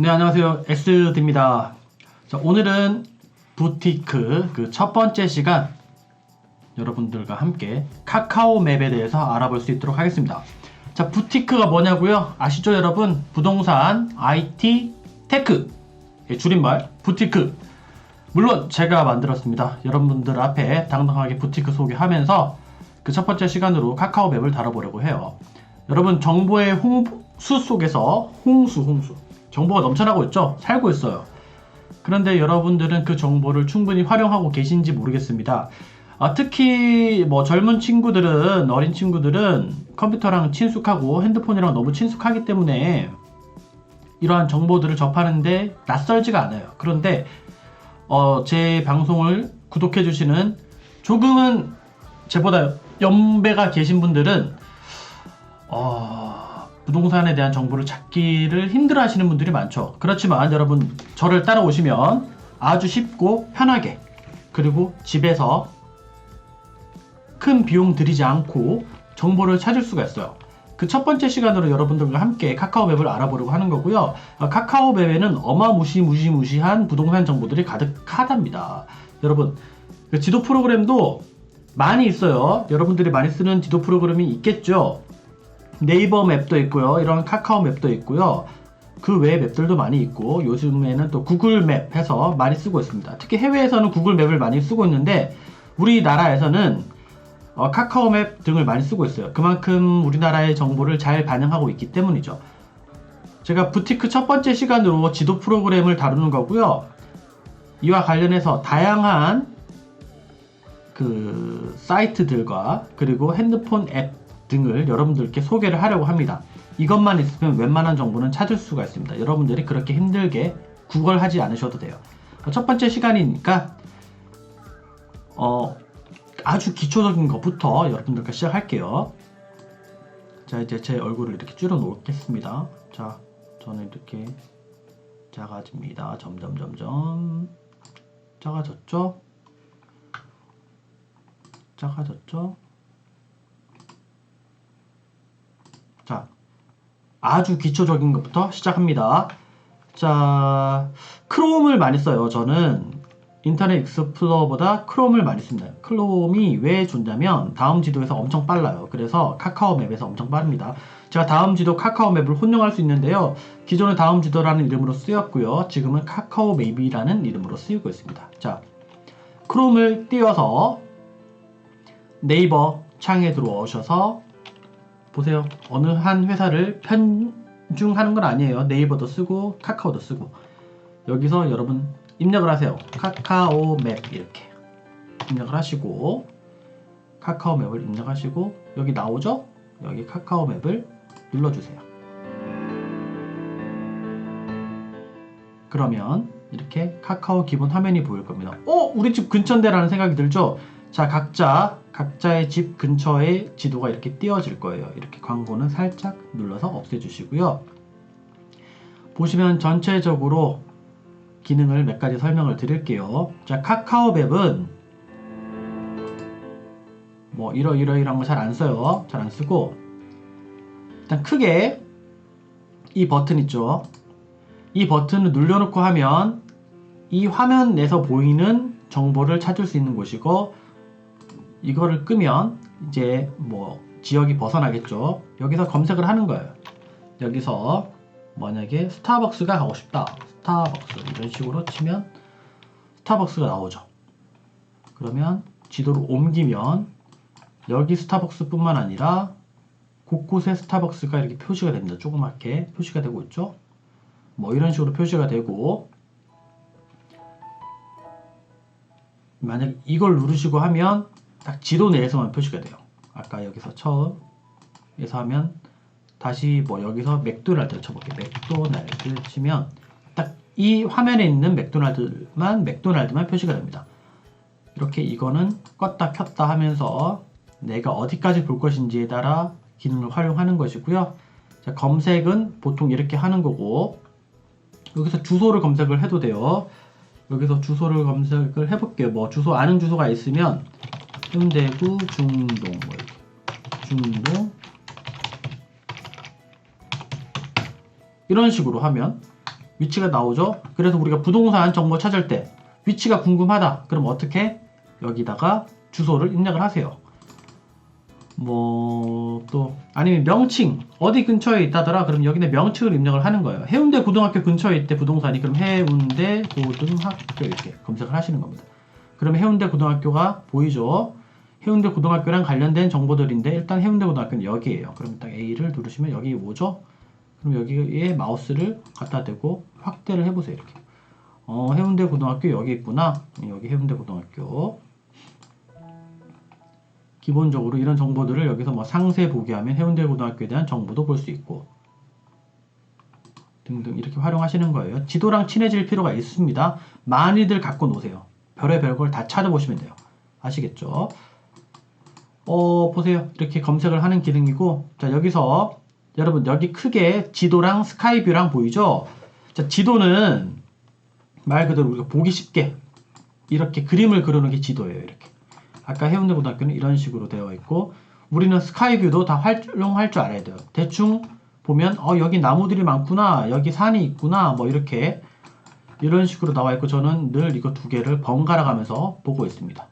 네, 안녕하세요. 엑스드입니다. 자, 오늘은 부티크 그 첫 번째 시간 여러분들과 함께 카카오 맵에 대해서 알아볼 수 있도록 하겠습니다. 자, 부티크가 뭐냐고요? 아시죠, 여러분? 부동산, IT, 테크. 예, 줄임말 부티크. 물론 제가 만들었습니다. 여러분들 앞에 당당하게 부티크 소개하면서 그 첫 번째 시간으로 카카오 맵을 다뤄보려고 해요. 여러분 정보의 홍수 속에서 홍수 홍수 정보가 넘쳐나고 있죠? 살고 있어요. 그런데 여러분들은 그 정보를 충분히 활용하고 계신지 모르겠습니다. 아, 특히 뭐 젊은 친구들은 어린 친구들은 컴퓨터랑 친숙하고 핸드폰이랑 너무 친숙하기 때문에 이러한 정보들을 접하는데 낯설지가 않아요. 그런데 어, 제 방송을 구독해 주시는 조금은 저보다 연배가 계신 분들은 어, 부동산에 대한 정보를 찾기를 힘들어 하시는 분들이 많죠. 그렇지만 여러분, 저를 따라오시면 아주 쉽고 편하게, 그리고 집에서 큰 비용 들이지 않고 정보를 찾을 수가 있어요. 그 첫 번째 시간으로 여러분들과 함께 카카오 맵을 알아보려고 하는 거고요. 어, 카카오 맵에는 어마무시 무시무시한 부동산 정보들이 가득하답니다. 여러분, 그 지도 프로그램도 많이 있어요. 여러분들이 많이 쓰는 지도 프로그램이 있겠죠. 네이버 맵도 있고요. 이런 카카오 맵도 있고요. 그 외의 맵들도 많이 있고 요즘에는 또 구글 맵 해서 많이 쓰고 있습니다. 특히 해외에서는 구글 맵을 많이 쓰고 있는데 우리나라에서는 어, 카카오 맵 등을 많이 쓰고 있어요. 그만큼 우리나라의 정보를 잘 반영하고 있기 때문이죠. 제가 부티크 첫 번째 시간으로 지도 프로그램을 다루는 거고요. 이와 관련해서 다양한 그 사이트들과 그리고 핸드폰 앱 등을 여러분들께 소개를 하려고 합니다. 이것만 있으면 웬만한 정보는 찾을 수가 있습니다. 여러분들이 그렇게 힘들게 구걸하지 않으셔도 돼요. 첫 번째 시간이니까 어, 아주 기초적인 것부터 여러분들과 시작할게요. 자 이제 제 얼굴을 이렇게 줄여 놓겠습니다. 자 저는 이렇게 작아집니다. 점점 점점 작아졌죠? 작아졌죠? 자, 아주 기초적인 것부터 시작합니다. 자, 크롬을 많이 써요. 저는 인터넷 익스플로러보다 크롬을 많이 씁니다. 크롬이 왜 좋냐면 다음 지도에서 엄청 빨라요. 그래서 카카오 맵에서 엄청 빠릅니다. 제가 다음 지도 카카오 맵을 혼용할 수 있는데요. 기존에 다음 지도라는 이름으로 쓰였고요. 지금은 카카오 맵이라는 이름으로 쓰이고 있습니다. 자, 크롬을 띄워서 네이버 창에 들어오셔서 보세요. 어느 한 회사를 편중하는 건 아니에요. 네이버도 쓰고 카카오도 쓰고 여기서 여러분 입력을 하세요. 카카오 맵 이렇게 입력을 하시고 카카오 맵을 입력하시고 여기 나오죠? 여기 카카오 맵을 눌러주세요. 그러면 이렇게 카카오 기본 화면이 보일 겁니다. 어? 우리 집 근처인데라는 생각이 들죠? 자, 각자, 각자의 집 근처에 지도가 이렇게 띄워질 거예요. 이렇게 광고는 살짝 눌러서 없애주시고요. 보시면 전체적으로 기능을 몇 가지 설명을 드릴게요. 자, 카카오 맵은 뭐 이러이러이런 거잘 안 써요. 잘 안 쓰고 일단 크게 이 버튼 있죠. 이 버튼을 눌러놓고 하면 이 화면 내서 보이는 정보를 찾을 수 있는 곳이고 이거를 끄면 이제 뭐 지역이 벗어나겠죠. 여기서 검색을 하는 거예요. 여기서 만약에 스타벅스가 가고 싶다. 스타벅스 이런 식으로 치면 스타벅스가 나오죠. 그러면 지도를 옮기면 여기 스타벅스뿐만 아니라 곳곳에 스타벅스가 이렇게 표시가 됩니다. 조그맣게 표시가 되고 있죠. 뭐 이런 식으로 표시가 되고 만약 이걸 누르시고 하면 딱 지도 내에서만 표시가 돼요. 아까 여기서 처음에서 하면 다시 뭐 여기서 맥도날드를 쳐볼게요. 맥도날드 치면 딱 이 화면에 있는 맥도날드만 맥도날드만 표시가 됩니다. 이렇게 이거는 껐다 켰다 하면서 내가 어디까지 볼 것인지에 따라 기능을 활용하는 것이고요. 자, 검색은 보통 이렇게 하는 거고 여기서 주소를 검색을 해도 돼요. 여기서 주소를 검색을 해볼게요. 뭐 주소 아는 주소가 있으면 현대구 중동 뭐 이렇게 중동 이런 식으로 하면 위치가 나오죠. 그래서 우리가 부동산 정보 찾을 때 위치가 궁금하다. 그럼 어떻게 여기다가 주소를 입력을 하세요. 뭐 또 아니면 명칭 어디 근처에 있다더라. 그럼 여기 내 명칭을 입력을 하는 거예요. 해운대 고등학교 근처에 있대 부동산이 그럼 해운대 고등학교 이렇게 검색을 하시는 겁니다. 그러면 해운대 고등학교가 보이죠. 해운대 고등학교랑 관련된 정보들인데 일단 해운대 고등학교는 여기에요. 그럼 딱 A를 누르시면 여기 오죠. 그럼 여기에 마우스를 갖다 대고 확대를 해보세요. 이렇게. 어, 해운대 고등학교 여기 있구나. 여기 해운대 고등학교. 기본적으로 이런 정보들을 여기서 뭐 상세 보기 하면 해운대 고등학교에 대한 정보도 볼 수 있고 등등 이렇게 활용하시는 거예요. 지도랑 친해질 필요가 있습니다. 많이들 갖고 노세요. 별의별 걸 다 찾아보시면 돼요. 아시겠죠? 어, 보세요. 이렇게 검색을 하는 기능이고, 자, 여기서, 여러분, 여기 크게 지도랑 스카이뷰랑 보이죠? 자, 지도는 말 그대로 우리가 보기 쉽게 이렇게 그림을 그리는 게 지도예요. 이렇게. 아까 해운대 고등학교는 이런 식으로 되어 있고, 우리는 스카이뷰도 다 활용할 줄 알아야 돼요. 대충 보면, 어, 여기 나무들이 많구나, 여기 산이 있구나, 뭐 이렇게 이런 식으로 나와 있고, 저는 늘 이거 두 개를 번갈아 가면서 보고 있습니다.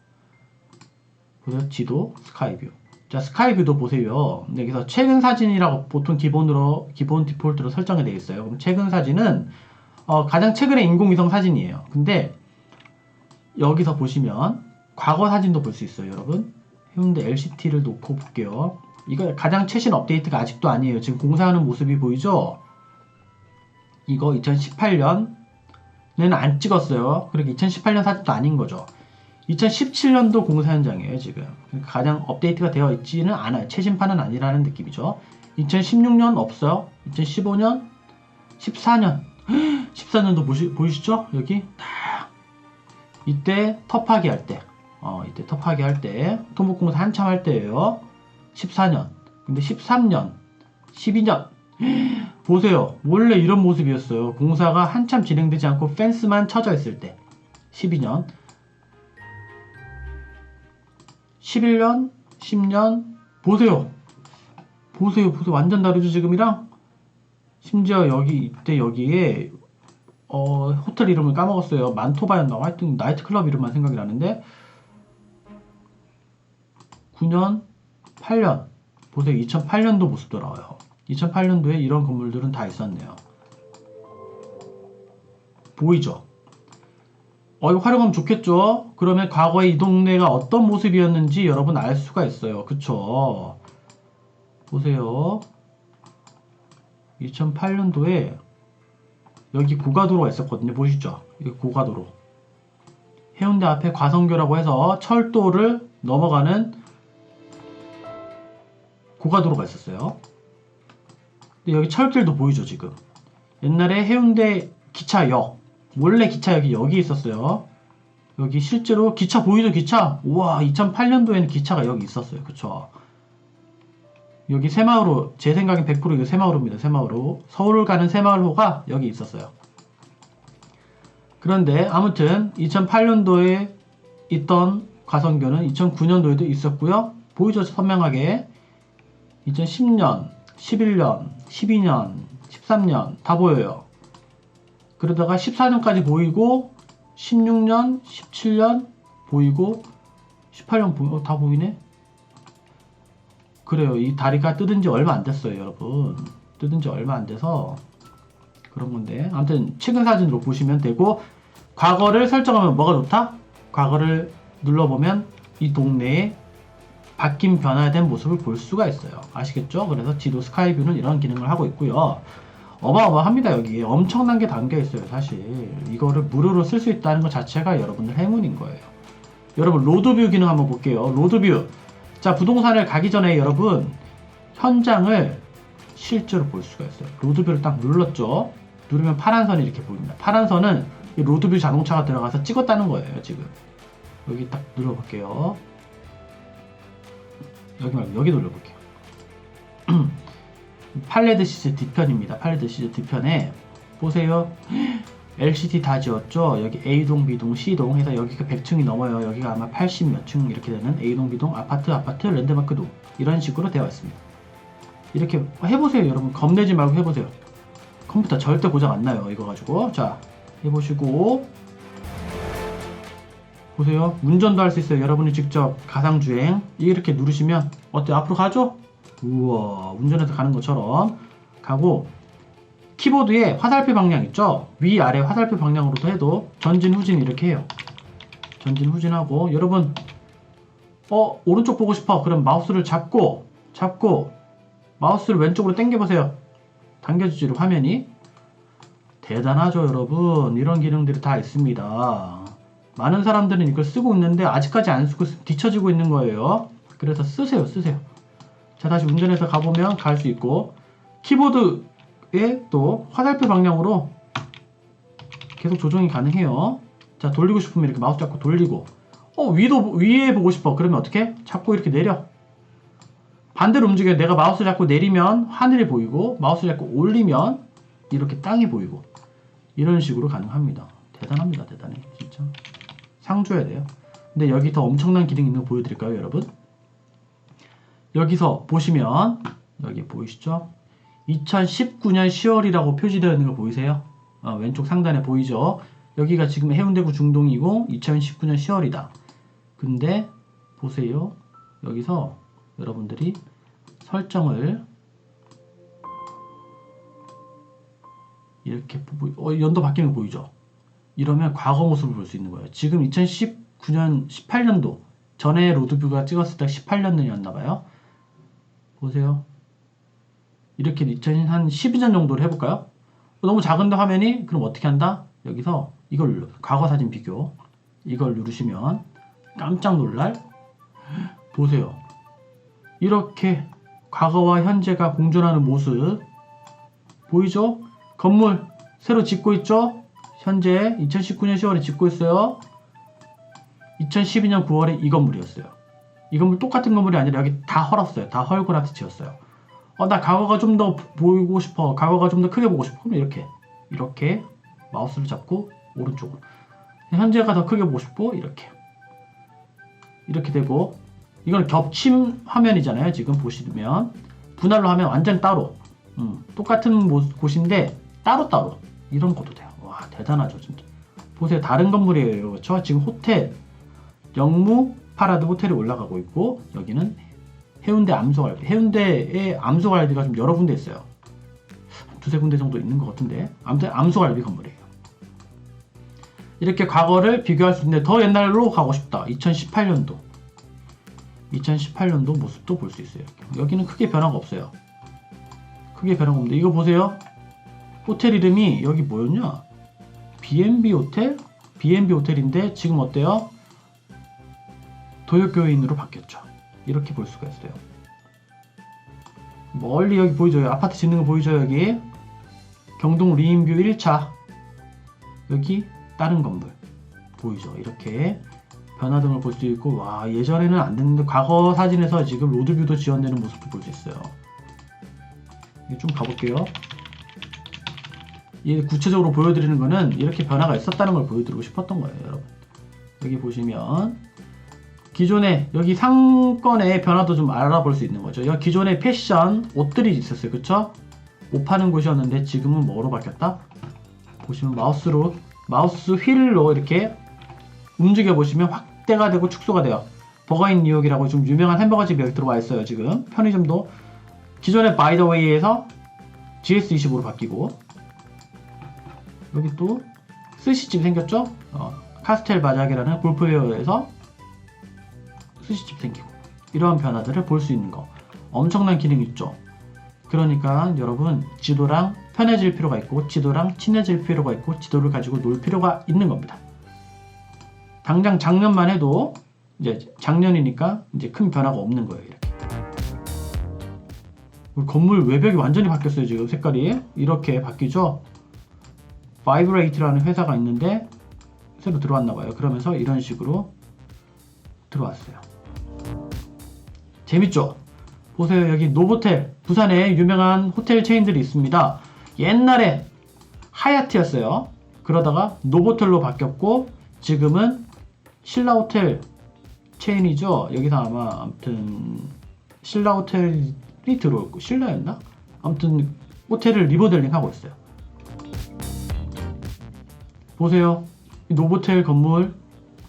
보세요. 지도, 스카이뷰. 자, 스카이뷰도 보세요. 네, 여기서 최근 사진이라고 보통 기본으로, 기본 디폴트로 설정이 되어 있어요. 그럼 최근 사진은, 어, 가장 최근의 인공위성 사진이에요. 근데, 여기서 보시면, 과거 사진도 볼 수 있어요, 여러분. 해운대 LCT를 놓고 볼게요. 이거 가장 최신 업데이트가 아직도 아니에요. 지금 공사하는 모습이 보이죠? 이거 2018년에는 안 찍었어요. 그러니까 2018년 사진도 아닌 거죠. 2017년도 공사 현장이에요, 지금. 그러니까 가장 업데이트가 되어 있지는 않아요. 최신판은 아니라는 느낌이죠. 2016년 없어요. 2015년, 14년. 14년도 보시, 보이시죠? 여기 딱. 이때 터파기 할 때. 어, 이때 터파기 할 때. 토목공사 한참 할 때예요. 14년. 근데 13년, 12년. 보세요. 원래 이런 모습이었어요. 공사가 한참 진행되지 않고 펜스만 쳐져 있을 때. 12년. 11년, 10년, 보세요. 보세요, 보세요. 완전 다르죠, 지금이랑? 심지어 여기, 이때 여기에, 어, 호텔 이름을 까먹었어요. 만토바였나? 하여튼 나이트클럽 이름만 생각이 나는데, 9년, 8년. 보세요. 2008년도 모습 돌아와요. 2008년도에 이런 건물들은 다 있었네요. 보이죠? 어, 이거 활용하면 좋겠죠? 그러면 과거에 이 동네가 어떤 모습이었는지 여러분 알 수가 있어요. 그쵸? 보세요. 2008년도에 여기 고가도로가 있었거든요. 보시죠? 여기 고가도로. 해운대 앞에 과성교라고 해서 철도를 넘어가는 고가도로가 있었어요. 근데 여기 철길도 보이죠, 지금. 옛날에 해운대 기차역, 원래 기차역이 여기 있었어요. 여기 실제로 기차 보이죠, 기차? 우와, 2008년도에는 기차가 여기 있었어요. 그쵸? 여기 새마을호, 제 생각엔 100% 이거 새마을호입니다. 새마을호. 서울을 가는 새마을호가 여기 있었어요. 그런데 아무튼 2008년도에 있던 과성교는 2009년도에도 있었고요. 보이죠, 선명하게. 2010년, 11년, 12년, 13년 다 보여요. 그러다가 14년까지 보이고 16년, 17년 보이고 18년 보이 어, 다 보이네. 그래요. 이 다리가 뜯은 지 얼마 안 됐어요, 여러분. 뜯은 지 얼마 안 돼서 그런 건데. 아무튼 최근 사진으로 보시면 되고 과거를 설정하면 뭐가 좋다? 과거를 눌러보면 이 동네에 바뀐 변화된 모습을 볼 수가 있어요. 아시겠죠? 그래서 지도 스카이뷰는 이런 기능을 하고 있고요. 어마어마합니다 여기. 엄청난 게 담겨 있어요 사실. 이거를 무료로 쓸 수 있다는 것 자체가 여러분들 행운인 거예요. 여러분 로드뷰 기능 한번 볼게요. 로드뷰. 자 부동산을 가기 전에 여러분 현장을 실제로 볼 수가 있어요. 로드뷰를 딱 눌렀죠? 누르면 파란 선이 이렇게 보입니다. 파란 선은 이 로드뷰 자동차가 들어가서 찍었다는 거예요 지금. 여기 딱 눌러볼게요. 여기 말고 여기 눌러볼게요 팔레드 시즈 뒤편입니다. 팔레드 시즈 뒤편에 보세요. LCT 다 지었죠? 여기 A동, B동, C동 해서 여기가 100층이 넘어요. 여기가 아마 80 몇 층 이렇게 되는 A동, B동, 아파트, 아파트, 랜드마크 동 이런 식으로 되어 있습니다. 이렇게 해보세요, 여러분. 겁내지 말고 해보세요. 컴퓨터 절대 고장 안 나요. 이거 가지고. 자, 해보시고. 보세요. 운전도 할 수 있어요. 여러분이 직접 가상주행. 이렇게 누르시면, 어때? 앞으로 가죠? 우와, 운전해서 가는 것처럼 가고, 키보드에 화살표 방향 있죠? 위, 아래 화살표 방향으로도 해도 전진, 후진 이렇게 해요. 전진, 후진하고, 여러분, 어, 오른쪽 보고 싶어. 그럼 마우스를 잡고, 잡고, 마우스를 왼쪽으로 당겨보세요. 당겨주지로 화면이. 대단하죠, 여러분. 이런 기능들이 다 있습니다. 많은 사람들은 이걸 쓰고 있는데, 아직까지 안 쓰고 뒤처지고 있는 거예요. 그래서 쓰세요, 쓰세요. 자, 다시 운전해서 가보면 갈 수 있고, 키보드에 또 화살표 방향으로 계속 조정이 가능해요. 자, 돌리고 싶으면 이렇게 마우스 잡고 돌리고, 어, 위도, 위에 보고 싶어. 그러면 어떻게? 잡고 이렇게 내려. 반대로 움직여. 내가 마우스 잡고 내리면 하늘이 보이고, 마우스 잡고 올리면 이렇게 땅이 보이고, 이런 식으로 가능합니다. 대단합니다. 대단해. 진짜. 상 줘야 돼요. 근데 여기 더 엄청난 기능 있는 거 보여드릴까요, 여러분? 여기서 보시면, 여기 보이시죠? 2019년 10월이라고 표시되어 있는 거 보이세요? 어, 왼쪽 상단에 보이죠? 여기가 지금 해운대구 중동이고 2019년 10월이다. 근데 보세요. 여기서 여러분들이 설정을 이렇게 보- 어, 연도 바뀌는 거 보이죠? 이러면 과거 모습을 볼 수 있는 거예요. 지금 2019년 18년도 전에 로드뷰가 찍었을 때 18년이었나 봐요. 보세요. 이렇게 2000한 12년 정도를 해볼까요? 너무 작은데 화면이 그럼 어떻게 한다? 여기서 이걸 과거 사진 비교 이걸 누르시면 깜짝 놀랄 보세요. 이렇게 과거와 현재가 공존하는 모습 보이죠? 건물 새로 짓고 있죠? 현재 2019년 10월에 짓고 있어요. 2012년 9월에 이 건물이었어요. 이 건물 똑같은 건물이 아니라 여기 다 헐었어요. 다 헐고라트 지었어요. 어, 나 과거가 좀 더 보이고 싶어. 과거가 좀 더 크게 보고 싶어. 그럼 이렇게 이렇게 마우스를 잡고 오른쪽으로 현재가 더 크게 보고 싶고 이렇게 이렇게 되고 이건 겹침 화면이잖아요. 지금 보시면 분할로 하면 완전 따로 음, 똑같은 모- 곳인데 따로따로 이런 것도 돼요. 와 대단하죠 진짜. 보세요 다른 건물이에요. 그렇죠? 지금 호텔 영무 파라드 호텔이 올라가고 있고 여기는 해운대 암소갈비 해운대에 암소갈비가 좀 여러 군데 있어요. 두세 군데 정도 있는 것 같은데 아무튼 암소갈비 건물이에요. 이렇게 과거를 비교할 수 있는데 더 옛날로 가고 싶다. 2018년도. 2018년도 모습도 볼 수 있어요. 여기는 크게 변화가 없어요. 크게 변화가 없는데 이거 보세요. 호텔 이름이 여기 뭐였냐? B&B 호텔? B&B 호텔인데 지금 어때요? 도요교인으로 바뀌었죠. 이렇게 볼 수가 있어요. 멀리 여기 보이죠? 아파트 짓는 거 보이죠? 여기 경동 리인뷰 1차 여기 다른 건물 보이죠? 이렇게 변화 등을 볼 수 있고 와 예전에는 안 됐는데 과거 사진에서 지금 로드뷰도 지원되는 모습도 볼 수 있어요. 좀 가볼게요. 이 구체적으로 보여드리는 거는 이렇게 변화가 있었다는 걸 보여드리고 싶었던 거예요, 여러분. 여기 보시면 기존에 여기 상권의 변화도 좀 알아볼 수 있는 거죠. 여기 기존에 패션 옷들이 있었어요, 그쵸? 옷 파는 곳이었는데 지금은 뭐로 바뀌었다? 보시면 마우스로 마우스 휠로 이렇게 움직여 보시면 확대가 되고 축소가 돼요. 버거인 뉴욕이라고 좀 유명한 햄버거 집이 여기 들어와 있어요. 지금 편의점도 기존의 바이더웨이에서 GS25로 바뀌고 여기 또 스시집 생겼죠? 어, 카스텔 바작이라는 골프웨어에서 스시집 생기고 이러한 변화들을 볼 수 있는 거 엄청난 기능 있죠. 그러니까 여러분 지도랑 편해질 필요가 있고 지도랑 친해질 필요가 있고 지도를 가지고 놀 필요가 있는 겁니다. 당장 작년만 해도 이제 작년이니까 이제 큰 변화가 없는 거예요. 이렇게. 건물 외벽이 완전히 바뀌었어요. 지금 색깔이 이렇게 바뀌죠. 바이브레이트라는 회사가 있는데 새로 들어왔나 봐요. 그러면서 이런 식으로 들어왔어요. 재밌죠? 보세요. 여기 노보텔. 부산에 유명한 호텔 체인들이 있습니다. 옛날에 하얏트였어요. 그러다가 노보텔로 바뀌었고 지금은 신라 호텔 체인이죠. 여기서 아마 아무튼 신라 호텔이 들어오고 신라였나? 아무튼 호텔을 리모델링 하고 있어요. 보세요. 이 노보텔 건물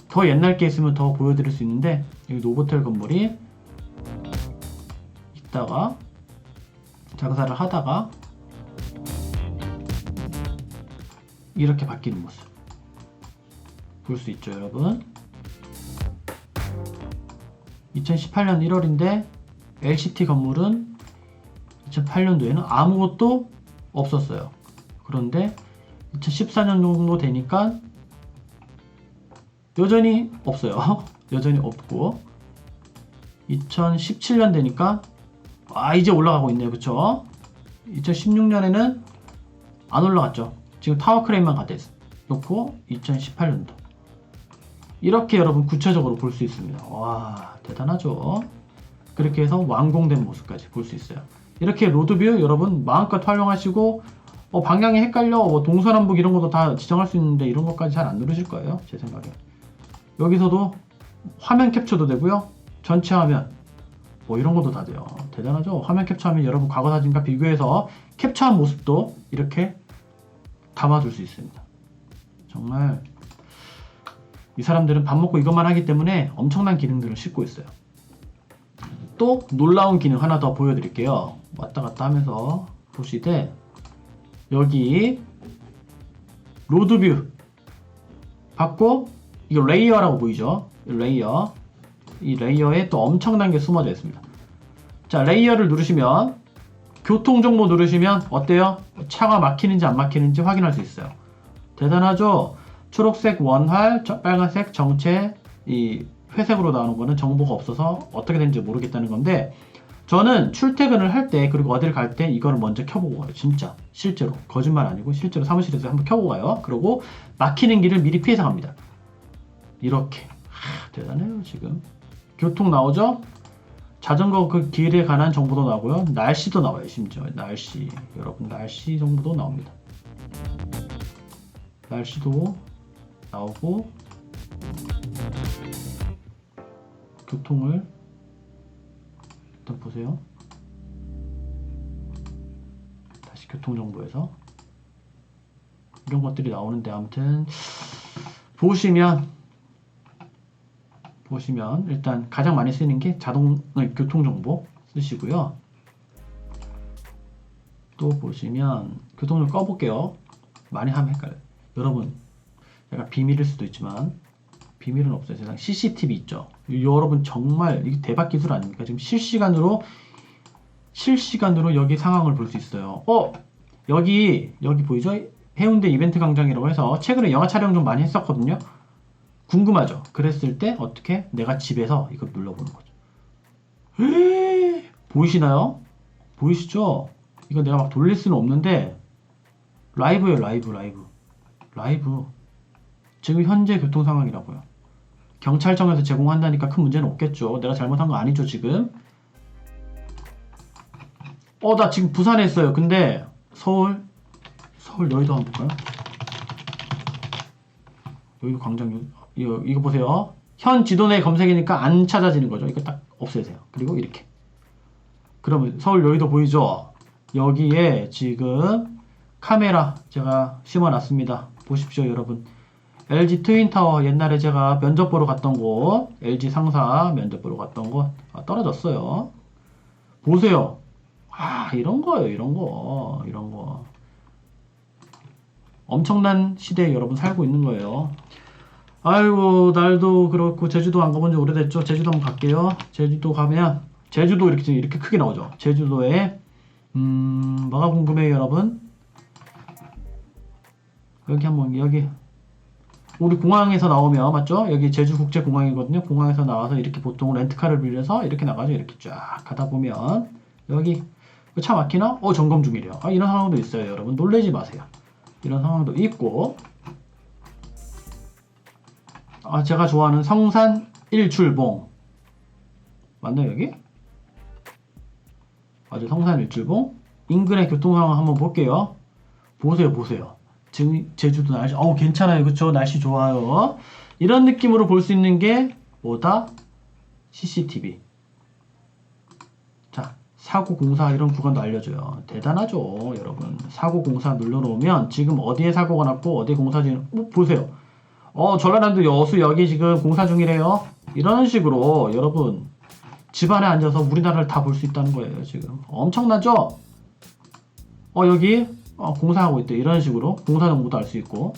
더 옛날 게 있으면 더 보여드릴 수 있는데 여기 노보텔 건물이 있다가 장사를 하다가 이렇게 바뀌는 모습. 볼 수 있죠 여러분? 2018년 1월인데 LCT 건물은 2008년도에는 아무것도 없었어요. 그런데 2014년 정도 되니까 여전히 없어요. 여전히 없고 2017년 되니까 아 이제 올라가고 있네요. 그쵸? 2016년에는 안 올라갔죠. 지금 타워 크레인만 갖다 놓고 2018년도. 이렇게 여러분 구체적으로 볼 수 있습니다. 와 대단하죠? 그렇게 해서 완공된 모습까지 볼 수 있어요. 이렇게 로드뷰 여러분 마음껏 활용하시고 어, 방향이 헷갈려 뭐 동서남북 이런 것도 다 지정할 수 있는데 이런 것까지 잘 안 누르실 거예요 제 생각에. 여기서도 화면 캡처도 되고요. 전체 화면 뭐 이런 것도 다 돼요. 대단하죠? 화면 캡처하면 여러분 과거 사진과 비교해서 캡처한 모습도 이렇게 담아둘 수 있습니다. 정말 이 사람들은 밥 먹고 이것만 하기 때문에 엄청난 기능들을 싣고 있어요. 또 놀라운 기능 하나 더 보여드릴게요. 왔다 갔다 하면서 보시되 여기 로드뷰 받고 이거 레이어라고 보이죠? 이 레이어 이 레이어에 또 엄청난 게 숨어져 있습니다. 자, 레이어를 누르시면 교통 정보 누르시면 어때요? 차가 막히는지 안 막히는지 확인할 수 있어요. 대단하죠? 초록색 원활, 저- 빨간색 정체, 이 회색으로 나오는 거는 정보가 없어서 어떻게 되는지 모르겠다는 건데 저는 출퇴근을 할 때 그리고 어딜 갈 때 이거를 먼저 켜보고 가요. 진짜 실제로 거짓말 아니고 실제로 사무실에서 한번 켜보고 가요. 그리고 막히는 길을 미리 피해서 갑니다. 이렇게 하, 대단해요 지금. 교통 나오죠? 자전거 그 길에 관한 정보도 나오고요. 날씨도 나와요, 심지어. 날씨. 여러분, 날씨 정보도 나옵니다. 날씨도 나오고, 교통을 일단 보세요. 다시 교통정보에서 이런 것들이 나오는데, 아무튼, 보시면, 보시면 일단 가장 많이 쓰는 게 자동 아니, 교통 정보 쓰시고요. 또 보시면 교통을 꺼볼게요. 많이 하면 헷갈려. 요 여러분, 약간 비밀일 수도 있지만 비밀은 없어요. 세상 CCTV 있죠. 여러분 정말 이게 대박 기술 아닙니까? 지금 실시간으로 실시간으로 여기 상황을 볼 수 있어요. 어 여기 여기 보이죠? 해운대 이벤트 광장이라고 해서 최근에 영화 촬영 좀 많이 했었거든요. 궁금하죠? 그랬을 때 어떻게 내가 집에서 이걸 눌러보는 거죠. 에이, 보이시나요? 보이시죠? 이거 내가 막 돌릴 수는 없는데 라이브예요, 라이브, 라이브, 라이브. 지금 현재 교통 상황이라고요. 경찰청에서 제공한다니까 큰 문제는 없겠죠. 내가 잘못한 거 아니죠, 지금? 어, 나 지금 부산에 있어요. 근데 서울, 서울 여의도 한번 볼까요? 여기 광장 이거, 이거 보세요. 현 지도 내 검색이니까 안 찾아지는 거죠. 이거 딱 없애세요. 그리고 이렇게. 그러면 서울 여의도 보이죠? 여기에 지금 카메라 제가 심어놨습니다. 보십시오, 여러분. LG 트윈타워 옛날에 제가 면접 보러 갔던 곳, LG 상사 면접 보러 갔던 곳 아, 떨어졌어요. 보세요. 아, 이런 거예요, 이런 거, 이런 거. 엄청난 시대에 여러분 살고 있는 거예요. 아이고 날도 그렇고 제주도 안 가본 지 오래됐죠. 제주도 한번 갈게요. 제주도 가면 제주도 이렇게 이렇게 크게 나오죠. 제주도에 음 뭐가 궁금해요, 여러분? 여기 한번 여기 우리 공항에서 나오면 맞죠? 여기 제주 국제 공항이거든요. 공항에서 나와서 이렇게 보통 렌트카를 빌려서 이렇게 나가죠. 이렇게 쫙 가다 보면 여기 차 막히나? 어 점검 중이래요. 아 이런 상황도 있어요, 여러분. 놀래지 마세요. 이런 상황도 있고 아, 제가 좋아하는 성산 일출봉. 맞나요, 여기? 맞아요, 성산 일출봉. 인근의 교통 상황 한번 볼게요. 보세요, 보세요. 지금 제주도 날씨, 어우, 괜찮아요. 그쵸? 날씨 좋아요. 이런 느낌으로 볼 수 있는 게 뭐다? CCTV. 자, 사고 공사 이런 구간도 알려줘요. 대단하죠, 여러분. 사고 공사 눌러놓으면 지금 어디에 사고가 났고 어디에 공사 중, 어, 보세요. 어, 전라남도 여수 여기 지금 공사 중이래요. 이런 식으로 여러분 집안에 앉아서 우리나라를 다 볼 수 있다는 거예요, 지금. 엄청나죠? 어, 여기 어, 공사하고 있대. 이런 식으로 공사 정보도 알 수 있고.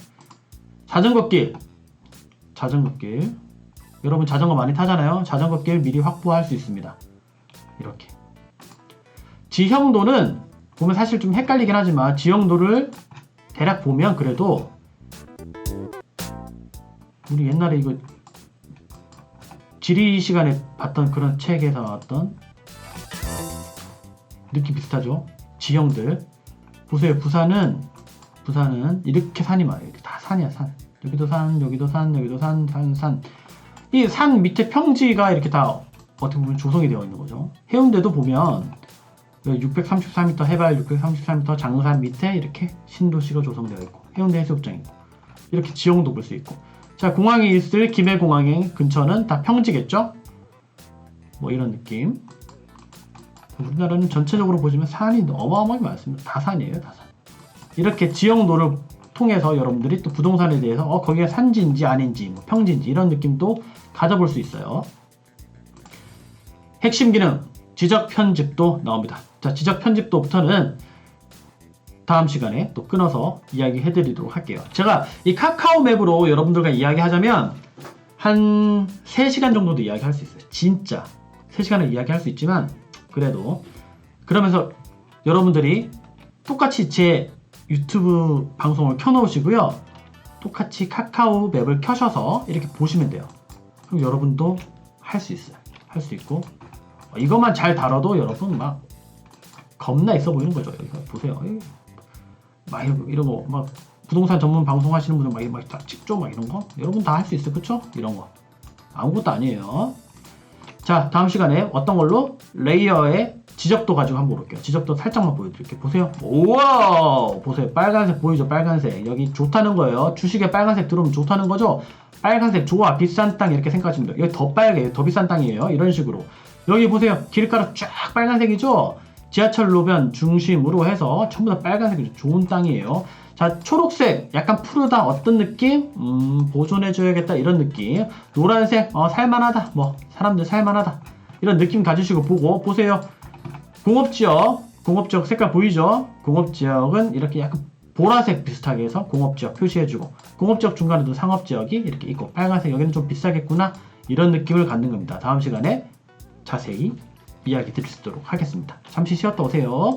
자전거 길. 자전거 길. 여러분 자전거 많이 타잖아요. 자전거 길 미리 확보할 수 있습니다. 이렇게. 지형도는 보면 사실 좀 헷갈리긴 하지만 지형도를 대략 보면 그래도 우리 옛날에 이거 지리 시간에 봤던 그런 책에서 나왔던 느낌 비슷하죠? 지형들. 보세요 부산은 부산은 이렇게 산이 많아요. 이렇게 다 산이야 산. 여기도 산 여기도 산 여기도 산 산 산. 이 산 밑에 평지가 이렇게 다 어떻게 보면 조성이 되어 있는 거죠. 해운대도 보면 634m 해발 634m 장산 밑에 이렇게 신도시가 조성되어 있고 해운대 해수욕장 있고 이렇게 지형도 볼 수 있고 자 공항이 있을 김해공항의 근처는 다 평지겠죠? 뭐 이런 느낌. 우리나라는 전체적으로 보시면 산이 어마어마하게 많습니다. 다 산이에요 다 산. 이렇게 지형도를 통해서 여러분들이 또 부동산에 대해서 어 거기가 산지인지 아닌지 뭐 평지인지 이런 느낌도 가져볼 수 있어요. 핵심 기능 지적 편집도 나옵니다. 자, 지적 편집도부터는 다음 시간에 또 끊어서 이야기해 드리도록 할게요. 제가 이 카카오 맵으로 여러분들과 이야기하자면 한 3시간 정도도 이야기할 수 있어요. 진짜. 3시간을 이야기할 수 있지만 그래도 그러면서 여러분들이 똑같이 제 유튜브 방송을 켜놓으시고요. 똑같이 카카오 맵을 켜셔서 이렇게 보시면 돼요. 그럼 여러분도 할 수 있어요. 할 수 있고 어, 이것만 잘 다뤄도 여러분 막 겁나 있어 보이는 거죠. 여기 보세요. 막 이런, 거, 막 부동산 전문 방송 하시는 분들 막, 막, 딱 찍죠, 막 이런 거. 여러분 다 할 수 있어요. 그쵸? 이런 거. 아무것도 아니에요. 자, 다음 시간에 어떤 걸로 레이어의 지적도 가지고 한번 볼게요. 지적도 살짝만 보여드릴게요. 보세요. 우와! 보세요. 빨간색 보이죠? 빨간색. 여기 좋다는 거예요. 주식에 빨간색 들어오면 좋다는 거죠? 빨간색 좋아. 비싼 땅 이렇게 생각하시면 돼요. 여기 더 빨개요. 더 비싼 땅이에요. 이런 식으로. 여기 보세요. 길가로 쫙 빨간색이죠? 지하철 로변 중심으로 해서 전부 다 빨간색이죠. 좋은 땅이에요. 자, 초록색, 약간 푸르다. 어떤 느낌? 음, 보존해줘야겠다. 이런 느낌. 노란색, 어, 살만하다. 뭐, 사람들 살만하다. 이런 느낌 가지시고 보고, 보세요. 공업지역, 공업지역 색깔 보이죠? 공업지역은 이렇게 약간 보라색 비슷하게 해서 공업지역 표시해주고, 공업지역 중간에도 상업지역이 이렇게 있고, 빨간색 여기는 좀 비싸겠구나. 이런 느낌을 갖는 겁니다. 다음 시간에 자세히 이야기 드릴 수 있도록 하겠습니다. 잠시 쉬었다 오세요.